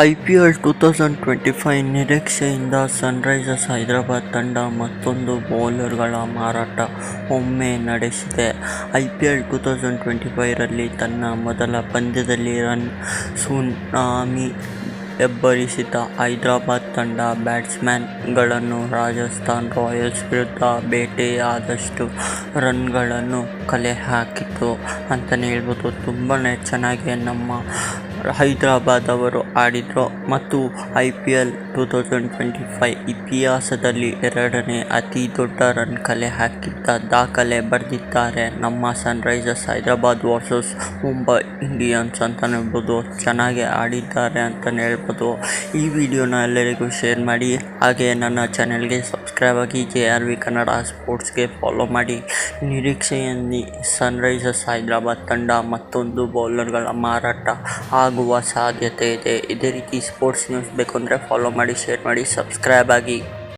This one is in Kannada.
I P L two thousand twenty five ನಿರೀಕ್ಷೆಯಿಂದ Sunrisers Hyderabad ತಂಡ ಮತ್ತೊಂದು ಬೌಲರ್ಗಳ ಮಾರಾಟ ಒಮ್ಮೆ ನಡೆಸಿದೆ. I P L two thousand twenty ಫೈವ್ರಲ್ಲಿ ತನ್ನ ಮೊದಲ ಪಂದ್ಯದಲ್ಲಿ ರನ್ ಸುನಾಮಿ ಎಬ್ಬರಿಸಿದ ಹೈದರಾಬಾದ್ ತಂಡ ಬ್ಯಾಟ್ಸ್ಮನ್ಗಳನ್ನು ರಾಜಸ್ಥಾನ್ ರಾಯಲ್ಸ್ ವಿರುದ್ಧ ಬೇಟೆಯಾದಷ್ಟು ರನ್ಗಳನ್ನು ಕಲೆ ಹಾಕಿತು ಅಂತಲೇ ಹೇಳ್ಬೋದು. ತುಂಬಾ ಚೆನ್ನಾಗಿ ನಮ್ಮ ಹೈದರಾಬಾದ್ ಅವರು ಆಡಿದರು ಮತ್ತು I P L two thousand twenty five ಇತಿಹಾಸದಲ್ಲಿ ಎರಡನೇ ಅತಿ ದೊಡ್ಡ ರನ್ ಕಲೆ ಹಾಕಿದ್ದ ದಾಖಲೆ ಬರೆದಿದ್ದಾರೆ. ನಮ್ಮ Sunrisers Hyderabad versus Mumbai Indians ಅಂತಲೇ ಹೇಳ್ಬೋದು. ಚೆನ್ನಾಗಿ ಆಡಿದ್ದಾರೆ ಅಂತಲೇ ಹೇಳ್ಬೋದು. ಈ ವಿಡಿಯೋನ ಎಲ್ಲರಿಗೂ ಶೇರ್ ಮಾಡಿ. ಹಾಗೆ ನನ್ನ ಚಾನೆಲ್ಗೆ ಸಬ್ಸ್ಕ್ರೈಬ್ ಆಗಿ ಜೆ ಆರ್ ವಿ ಕನ್ನಡ ಸ್ಪೋರ್ಟ್ಸ್ಗೆ ಫಾಲೋ ಮಾಡಿ. ನಿರೀಕ್ಷೆಯಲ್ಲಿ ಸನ್ರೈಸರ್ಸ್ ಹೈದರಾಬಾದ್ ತಂಡ ಮತ್ತೊಂದು ಬೌಲರ್ಗಳ ಮಾರಾಟ ಆಗುವ ಸಾಧ್ಯತೆ ಇದೆ. ಇದೇ ರೀತಿ ಸ್ಪೋರ್ಟ್ಸ್ ನ್ಯೂಸ್ ಬೇಕು ಅಂದರೆ ಫಾಲೋ ಮಾಡಿ, ಶೇರ್ ಮಾಡಿ, ಸಬ್ಸ್ಕ್ರೈಬ್ ಆಗಿ.